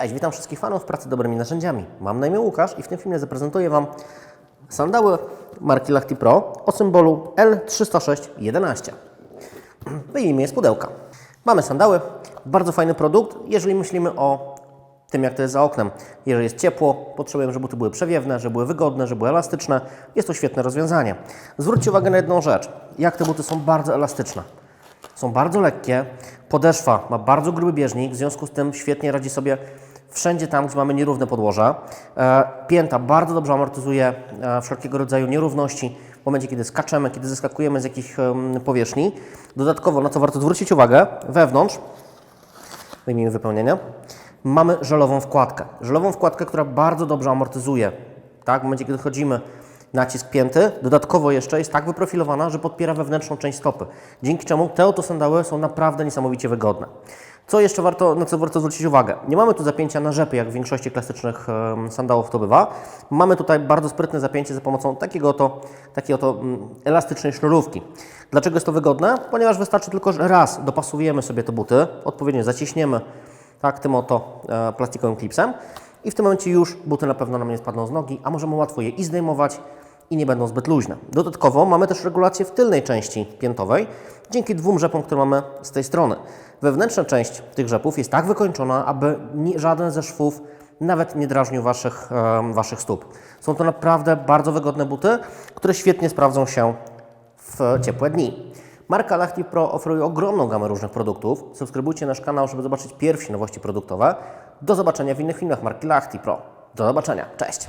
Cześć, witam wszystkich fanów pracy dobrymi narzędziami. Mam na imię Łukasz i w tym filmie zaprezentuję Wam sandały marki Lachty Pro o symbolu L30611. Wyjmijmy z pudełka. Mamy sandały, bardzo fajny produkt, jeżeli myślimy o tym, jak to jest za oknem. Jeżeli jest ciepło, potrzebujemy, żeby buty były przewiewne, żeby były wygodne, żeby były elastyczne. Jest to świetne rozwiązanie. Zwróćcie uwagę na jedną rzecz. Jak te buty są bardzo elastyczne. Są bardzo lekkie, podeszwa ma bardzo gruby bieżnik, w związku z tym świetnie radzi sobie wszędzie tam, gdzie mamy nierówne podłoże. E, Pięta bardzo dobrze amortyzuje e, wszelkiego rodzaju nierówności w momencie, kiedy skaczemy, kiedy zeskakujemy z jakichś powierzchni. Dodatkowo, na co warto zwrócić uwagę, wewnątrz, wyjmijmy wypełnienie, mamy żelową wkładkę. Żelową wkładkę, która bardzo dobrze amortyzuje. Tak, w momencie, kiedy chodzimy nacisk pięty, dodatkowo jeszcze jest tak wyprofilowana, że podpiera wewnętrzną część stopy. Dzięki czemu te oto sandały są naprawdę niesamowicie wygodne. Co jeszcze warto, na co warto zwrócić uwagę? Nie mamy tu zapięcia na rzepy, jak w większości klasycznych sandałów to bywa. Mamy tutaj bardzo sprytne zapięcie za pomocą takiego oto, takiej oto mm, elastycznej sznurówki. Dlaczego jest to wygodne? Ponieważ wystarczy tylko, że raz dopasujemy sobie te buty, odpowiednio zaciśniemy tak, tym oto e, plastikowym klipsem i w tym momencie już buty na pewno nam nie spadną z nogi, a możemy łatwo je i zdejmować i nie będą zbyt luźne. Dodatkowo mamy też regulację w tylnej części piętowej, dzięki dwóm rzepom, które mamy z tej strony. Wewnętrzna część tych rzepów jest tak wykończona, aby ni- żaden ze szwów nawet nie drażnił waszych, em, waszych stóp. Są to naprawdę bardzo wygodne buty, które świetnie sprawdzą się w ciepłe dni. Marka Lachty Pro oferuje ogromną gamę różnych produktów. Subskrybujcie nasz kanał, żeby zobaczyć pierwsze nowości produktowe. Do zobaczenia w innych filmach marki Lachty Pro. Do zobaczenia. Cześć!